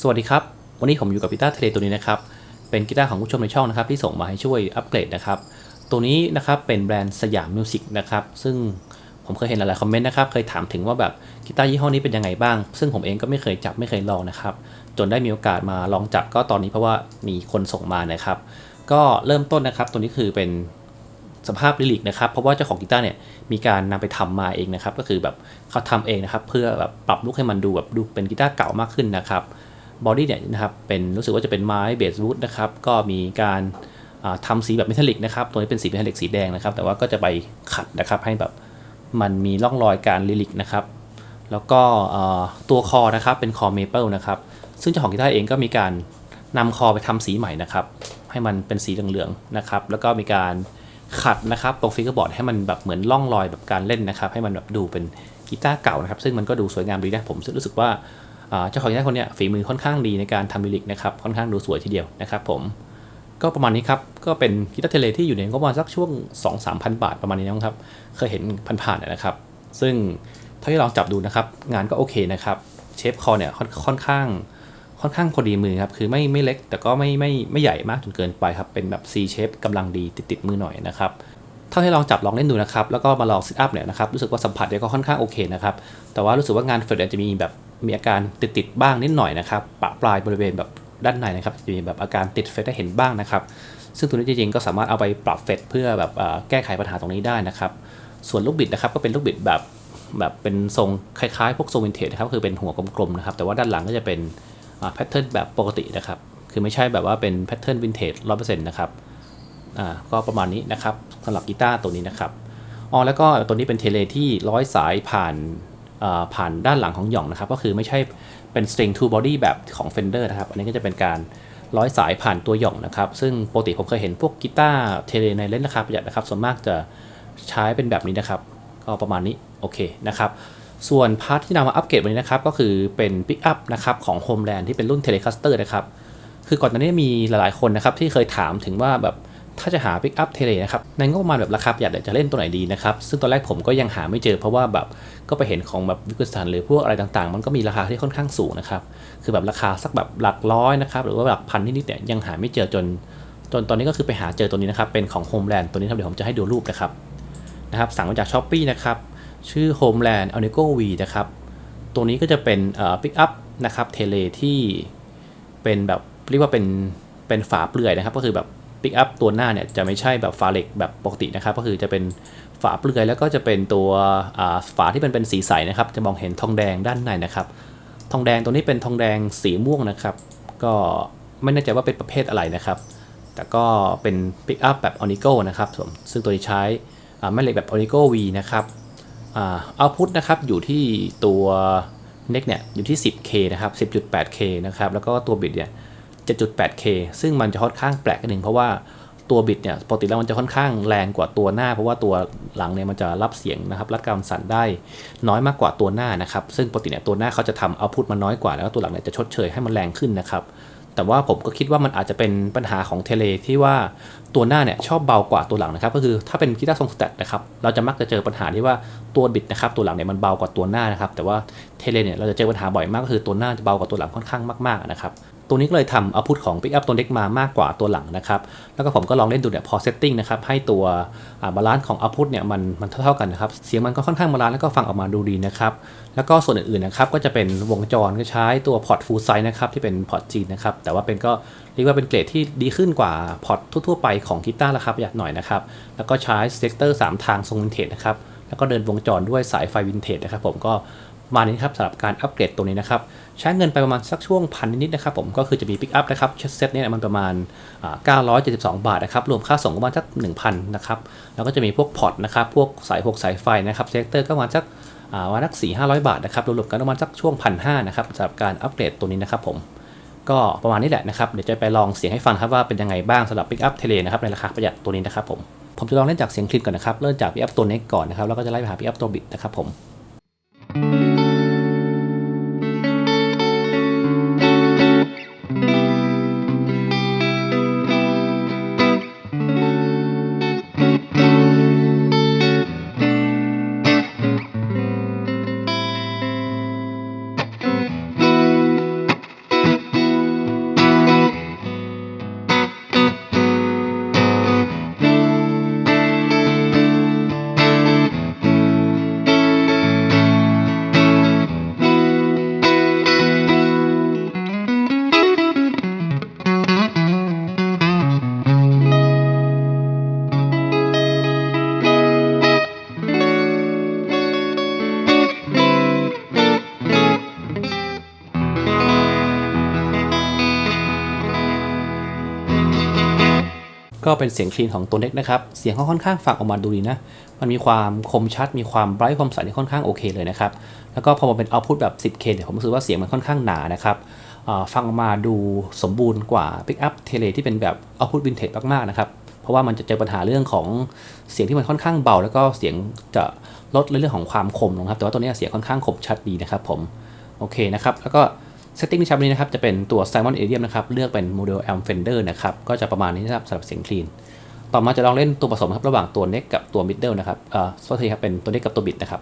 สวัสดีครับ วันนี้ผมอยู่กับกีตาร์เทเลตัวนี้นะครับ เป็นกีตาร์ของผู้ชมในช่องนะครับ ที่ส่งมาให้ช่วยอัปเกรดนะครับ ตัวนี้นะครับเป็นแบรนด์สยามมิวสิกนะครับ ซึ่งผมเคยเห็นหลายๆคอมเมนต์นะครับ เคยถามถึงว่าแบบกีตาร์ยี่ห้อนี้เป็นยังไงบ้าง ซึ่งผมเองก็ไม่เคยจับไม่เคยลองนะครับ จนได้มีโอกาสมาลองจับก็ตอนนี้เพราะว่ามีคนส่งมานะครับ ก็เริ่มต้นนะครับ ตัวนี้คือเป็นสภาพลิลิกนะครับ เพราะว่าเจ้าของกีตาร์เนี่ยมีการนำไปทำมาเองนะครับ ก็คือแบบเขาทำเองนะครับ เพื่อแบบปรับลุคให้มันดูแบบดูเป็นกีตาร์เก่ามากขึ้นนะครับ บอดี้เนี่ยนะครับเป็นรู้สึกว่าจะเป็นไม้เบสวูดนะครับก็มีการอ่าทำสีแบบเมทัลลิกนะครับตัวนี้เป็นสีเมทัลลิกสีแดงนะครับแต่ว่าก็จะไปขัดนะครับให้แบบมันมีร่องรอยการลิลิกนะครับแล้วก็ตัวคอนะครับเป็นคอเมเปิลนะครับซึ่งเจ้าของกีตาร์เองก็มีการนำคอไปทำสีใหม่นะครับให้มันเป็นสีเหลืองๆนะครับแล้วก็มีการขัดนะครับตรงฟิกเกอร์บอร์ดให้มันแบบเหมือนร่องรอยแบบการเล่นนะครับให้มันแบบดูเป็นกีตาร์เก่านะครับซึ่งมันก็ดูสวยงามดีนะผมรู้สึกว่า เจ้าของกีตารคนเนี้ยฝีมือค่อนข้างดีในการทำลิลิกนะครับค่อนข้างดูสวยทีเดียวนะครับผมก็ประมาณนี้ครับ ก็เป็นกีตาร์เทเลที่อยู่ในงบประมาณสักช่วง 2-3พันบาทประมาณนี้นะครับ เคยเห็นผ่านๆนะครับ ซึ่งถ้าที่ลองจับดูนะครับ งานก็โอเคนะครับ เชฟคอเนี่ยค่อนค่อนข้างค่อนข้างพอดีมือครับ คือไม่ไม่เล็กแต่ก็ไม่ไม่ไม่ใหญ่มากจนเกินไปครับ เป็นแบบ C shape กำลังดีติดติดมือหน่อยนะครับ ถ้าให้ลองจับลองเล่นดูนะครับ แล้วก็มาลองซิทอัพเนี่ยนะครับ รู้สึกว่าสัมผัสเนี่ยก็ค่อนข้างโอเคนะครับ แต่ว่ารู้สึกว่างานเฟรดเนี่ยจะมีแบบมีอาการติดติดบ้างนิดหน่อยนะครับปะปลายบริเวณแบบด้านในนะครับ จะมีแบบอาการติดเฟรดได้เห็นบ้างนะครับ ซึ่งตัวนี้จริงๆก็สามารถเอาไปปรับเฟรดเพื่อแบบแก้ไขปัญหาตรงนี้ได้นะครับ ส่วนลูกบิดนะครับก็เป็นลูกบิดแบบแบบเป็นทรงคล้ายๆพวกทรงวินเทจนะครับคือเป็นหัวกลมๆนะครับแต่ว่าด้านหลังก็จะเป็นแพทเทิร์นแบบปกตินะครับคือไม่ใช่แบบว่าเป็นแพทเทิร์นวินเทจร้อยเปอร์เซ็นต์นะครับ อ่าก็ประมาณนี้นะครับสำหรับกีตาร์ตัวนี้นะครับอ๋อแล้วก็ตัวนี้เป็นเทเลที่ร้อยสายผ่านอ่าผ่านด้านหลังของหย่องนะครับ ก็คือไม่ใช่เป็น string to body แบบของ Fender นะครับ อันนี้ก็จะเป็นการร้อยสายผ่านตัวหย่องนะครับ ซึ่งปกติผมเคยเห็นพวกกีตาร์เทเลในเล่นราคาประหยัดนะครับ ส่วนมากจะใช้เป็นแบบนี้นะครับ ก็ประมาณนี้ โอเคนะครับ ส่วนพาร์ทที่นำมาอัปเกรดวันนี้นะครับ ก็คือเป็นปิกอัพนะครับของ Homeland ที่เป็นรุ่น Telecaster นะครับ คือก่อนหน้านี้มีหลายๆคนนะครับที่เคยถามถึงว่าแบบ ถ้าจะหา Pick Up t e l e นะครับในงบประมาณแบบราคาประหยัดเนี่ยจะเล่นตัวไหนดีนะครับ ซึ่งตอนแรกผมก็ยังหาไม่เจอเพราะว่าแบบก็ไปเห็นของแบบวิกฤตสันหรือพวกอะไรต่างๆ มันก็มีราคาที่ค่อนข้างสูงนะครับ คือแบบราคาสักแบบหลักร้อยนะครับ หรือว่าหลักพันนิดๆเนี่ยยังหาไม่เจอจนจนตอนนี้ก็คือไปหาเจอตัวนี้นะครับ เป็นของ Homeland ตัวนี้ครับเดี๋ยวผมจะให้ดูรูปนะครับนะครับ สั่งมาจาก s h อ p e e นะครับ ชื่อ Homeland a l n i c o V นะครับ ตัวนี้ก็จะเป็นเอ่อ Pick Up นะครับเทเลที่เป็นแบบเรียกว่าเป็นเป็นฝาเปลือยนะครับ ก็คือแบบ ปิกอัพตัวหน้าเนี่ยจะไม่ใช่แบบฝาเหล็กแบบปกตินะครับก็คือจะเป็นฝาเปลือยแล้วก็จะเป็นตัวฝาที่เป็นเป็นสีใสนะครับ จะมองเห็นทองแดงด้านในนะครับ ทองแดงตัวนี้เป็นทองแดงสีม่วงนะครับ ก็ไม่แน่ใจว่าเป็นประเภทอะไรนะครับ แต่ก็เป็นปิกอัพแบบออนิโก้นะครับผมซึ่งตัวนี้ใช้อ่แม่เหล็กแบบออนิโก V นะครับเอาพุทนะครับอยู่ที่ตัวเน็กเนี่ยอยู่ที่ 10K นะครับ 10.8K นะครับแล้วก็ตัวบิดเนี่ย 7.8K ซึ่งมันจะค่อนข้างแปลกนิดนึงเพราะว่าตัวบิดเนี่ยปกติแล้วมันจะค่อนข้างแรงกว่าตัวหน้า เพราะว่าตัวหลังเนี่ยมันจะรับเสียงนะครับรับการสั่นได้น้อยมากกว่าตัวหน้านะครับซึ่งปกติเนี่ยตัวหน้าเขาจะทำเอาพุทมันน้อยกว่าแล้วก็ตัวหลังเนี่ยจะชดเชยให้มันแรงขึ้นนะครับแต่ว่าผมก็คิดว่ามันอาจจะเป็นปัญหาของเทเลที่ว่าตัวหน้าเนี่ยชอบเบากว่าตัวหลังนะครับ ก็คือถ้าเป็นกีตาร์ทรงสแตทนะครับเราจะมักจะเจอปัญหาที่ว่าตัวบิดนะครับตัวหลังเนี่ยมันเบากว่าตัวหน้านะครับแต่ว่าเทเลเนี่ยเราจะเจอปัญหาบ่อยมากก็คือตัวหน้าจะเบากว่าตัวหลังค่อนข้างมากๆนะครับ ตัวนี้ก็เลยทำเอาพุทของ Pick Up ตัวเล็กมามากกว่าตัวหลังนะครับ แล้วก็ผมก็ลองเล่นดูเนี่ยพอเซตติ้งนะครับให้ตัวบาลานซ์ของเอาพุทเนี่ยมันมันเท่าๆกันนะครับ เสียงมันก็ค่อนข้างบาลานซ์แล้วก็ฟังออกมาดูดีนะครับ แล้วก็ส่วนอื่นๆนะครับก็จะเป็นวงจรก็ใช้ตัวพอร์ตฟูลไซส์นะครับที่เป็นพอร์ตจีนนะครับแต่ว่าเป็นก็เรียกว่าเป็นเกรดที่ดีขึ้นกว่าพอร์ตทั่วๆไปของกีตาร์ราคาประหยัดหน่อยนะครับแล้วก็ใช้เซกเตอร์3ทางทรงวินเทจนะครับแล้วก็เดินวงจรด้วยสายไฟวินเทจนะครับผมก็มานี้ครับสำหรับการอัปเกรดตัวนี้นะครับ ใช้เงินไปประมาณสักช่วงพันนิดๆนะครับผมก็คือจะมีปิกอัพนะครับเซตเนี่ยมันประมาณ 972 บาทนะครับรวมค่าส่งก็ประมาณสัก 1,000นะครับแล้วก็จะมีพวกพอร์ตนะครับพวกสายพวกสายไฟนะครับเซกเตอร์ก็ประมาณสักวันละสี่ห้าร้อยบาทนะครับรวมๆกันประมาณสักช่วงพันห้านะครับสำหรับการอัปเกรดตัวนี้นะครับผมก็ประมาณนี้แหละนะครับ เดี๋ยวจะไปลองเสียงให้ฟังครับว่าเป็นยังไงบ้างสำหรับ Pick Up Tele นะครับในราคาประหยัดตัวนี้นะครับผม ผมจะลองเล่นจากเสียงคลิปก่อนนะครับ เริ่มจาก Pick Up ตัวน็กก่อนนะครับ แล้วก็จะไล่ไปหา Pick Up ตัวบิดนะครับผม ก็เป็นเสียงคลีนของตัวเน็กนะครับ เสียงเขาค่อนข้างฟังออกมาดูดีนะ มันมีความคมชัด มีความไบรท์ความใสที่ค่อนข้างโอเคเลยนะครับ แล้วก็พอมาเป็นเอาพุตแบบ 10K เนี่ยผมรู้สึกว่าเสียงมันค่อนข้างหนานะครับฟังออกมาดูสมบูรณ์กว่า Pick Up Tele ที่เป็นแบบเอาพุตวินเทจมากๆนะครับ เพราะว่ามันจะเจอปัญหาเรื่องของเสียงที่มันค่อนข้างเบา แล้วก็เสียงจะลดเรื่องของความคมลงครับ แต่ว่าตัวนี้เสียงค่อนข้างคมชัดดีนะครับผม โอเคนะครับ แล้วก็ เซตติ้งในชั้นนี้นะครับจะเป็นตัว Simon a d i u m นะครับเลือกเป็นโมเดล a m Fender นะครับก็จะประมาณนี้นะครับสำหรับเสียงคลีนต่อมาจะลองเล่นตัวผสมครับระหว่างตัว neck กับตัว middle นะครับเอ่อโทษทีครับเป็นตัว neck กับตัว bit นะครับ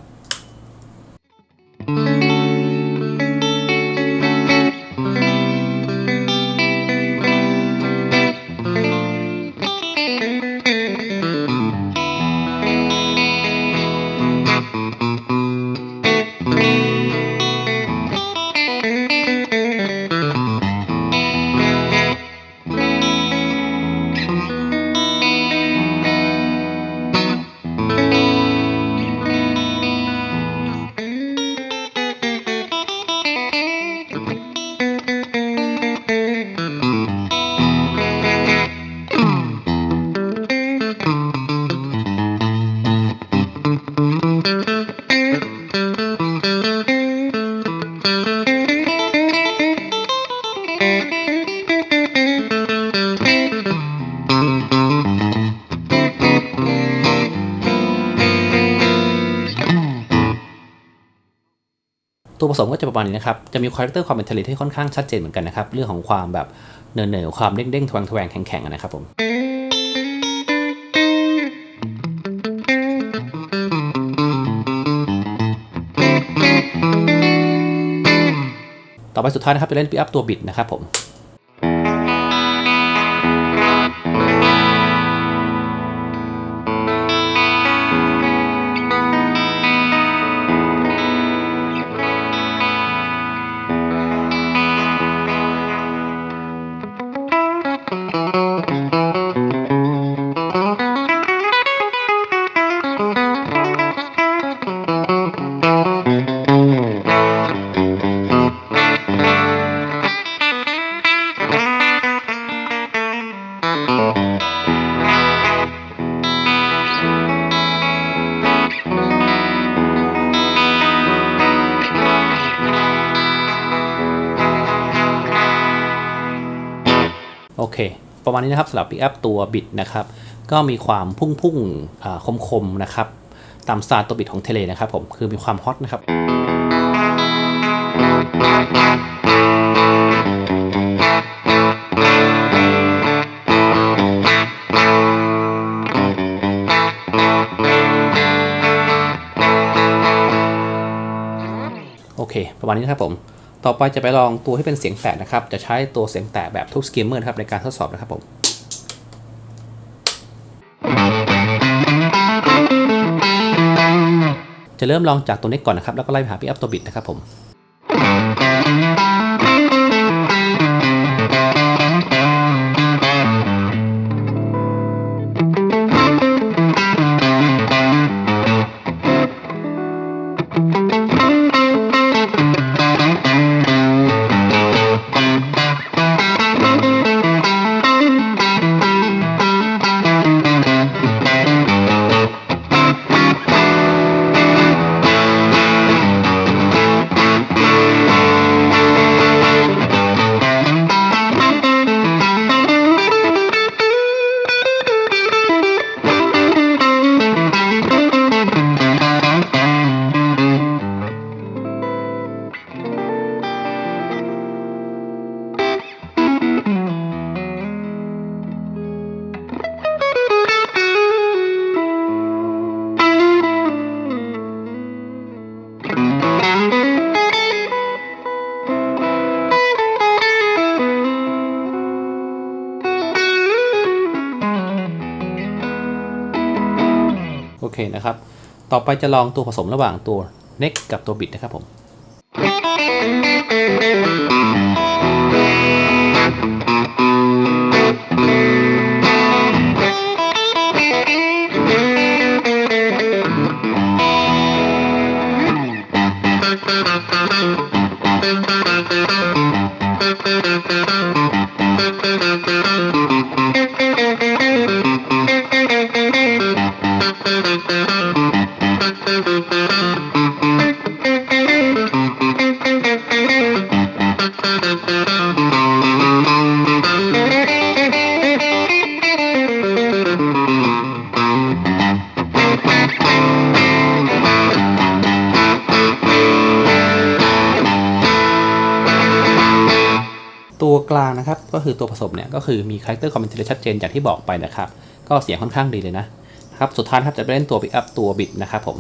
ตัวผสมก็จะประมาณนี้นะครับ จะมีคาแรคเตอร์ความเป็นทะเลที่ค่อนข้างชัดเจนเหมือนกันนะครับ เรื่องของความแบบเนินเนินความเด้งๆทวงทแวงแข็งแข็งๆนะครับผมต่อไปสุดท้ายนะครับจะเล่นปีอัพตัวบิดนะครับผม ประมาณนี้นะครับสำหรับ Pick Up ตัวบิดนะครับ ก็มีความพุ่งๆอ่าคมๆนะครับ ตามสไตล์ตัวบิดของเทเลนะครับผม คือมีความฮอตนะครับโอเค ประมาณนี้นะครับผม ต่อไปจะไปลองตัวที่เป็นเสียงแตกนะครับ จะใช้ตัวเสียงแตกแบบทุกสกิมเมอร์ครับในการทดสอบนะครับผมจะเริ่มลองจากตัวนี้ก่อนนะครับ แล้วก็ไล่ไปหาพี่อัพตัวบิดนะครับผม นะครับ ต่อไปจะลองตัวผสมระหว่างตัว neck กับตัว bit นะครับผม Thank ตั ลางนะครับ ก็คือตัวผสมเนี่ยก็คือมีคาแรคเตอร์คอมเมนต์ชัดเจนอย่างที่บอกไปนะครับ ก็เสียงค่อนข้างดีเลยนะครับ สุดท้ายครับจะไปเล่นตัวปิกอัพตัวบิดนะครับผม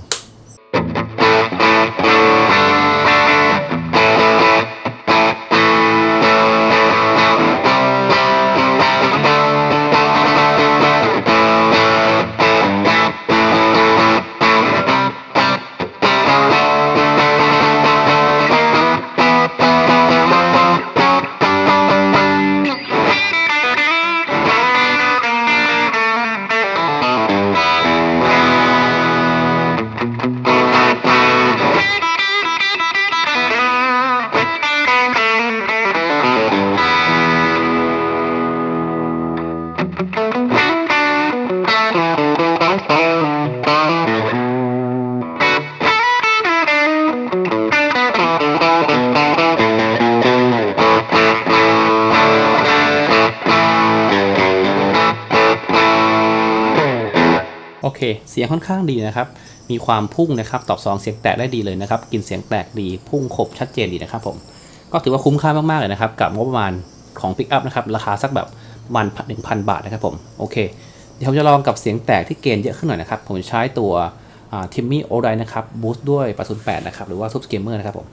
เคเสียงค่อนข้างดีนะครับ มีความพุ่งนะครับตอบสองเสียงแตกได้ดีเลยนะครับ กินเสียงแตกดีพุ่งครบชัดเจนดีนะครับผมก็ถือว่าคุ้มค่ามาก ๆ เลยนะครับ กับงบประมาณของ Pick Up นะครับ ราคาสักแบบประมันหนึ่งพันบาทนะครับผม โอเค เดี๋ยวผมจะลองกับเสียงแตกที่เกณฑ์เยอะขึ้นหน่อยนะครับ ผมใช้ตัวทิมมี่โอไดนะครับบูสต์ด้วยปะศูนย์แปดนะครับ หรือว่าซุปเกมเมอร์นะครับผม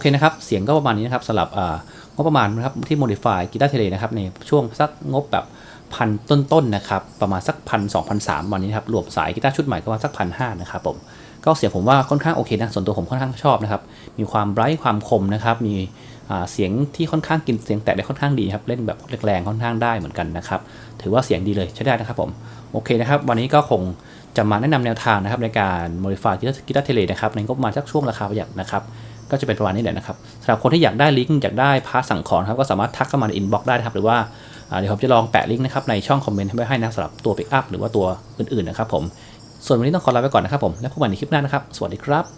เคนะครับ เสียงก็ประมาณนี้นะครับสำหรับงบประมาณนะครับที่ modify กีตาร์เทเลนะครับในช่วงสักงบแบบพันต้นๆนะครับ ประมาณสักพันสองพันสามวันนี้นครับรวมสายกีตาร์ชุดใหม่ก็ประมาณสักพันห้านะครับผมก็เสียงผมว่าค่อนข้างโอเคนะส่วนตัวผมค่อนข้างชอบนะครับมีความไบรท์ความคมนะครับมีเสียงที่ค่อนข้างกินเสียงแตกได้ค่อนข้างดีครับเล่นแบบแรงๆค่อนข้างได้เหมือนกันนะครับถือว่าเสียงดีเลยใช้ได้นะครับผมโอเคนะครับ วันนี้ก็คงจะมาแนะนำแนวทางนะครับในการ modify กีตาร์กีตาร์เทเลนะครับในงบประมาณสักช่วงราคาประหยัดนะครับ ก็จะเป็นประมาณนี้แหละนะครับสำหรับคนที่อยากได้ลิงก์อยากได้พาร์ทสั่งของครับก็สามารถทักเข้ามาในอินบ็อกซ์ได้ครับหรือว่าเดี๋ยวผมจะลองแปะลิงก์นะครับในช่องคอมเมนต์ไว้ให้นะสำหรับตัวปิกอัพหรือว่าตัวอื่นๆนะครับผมส่วนวันนี้ต้องขอลาไปก่อนนะครับผมแล้วพบกันในคลิปหน้านะครับ สวัสดีครับ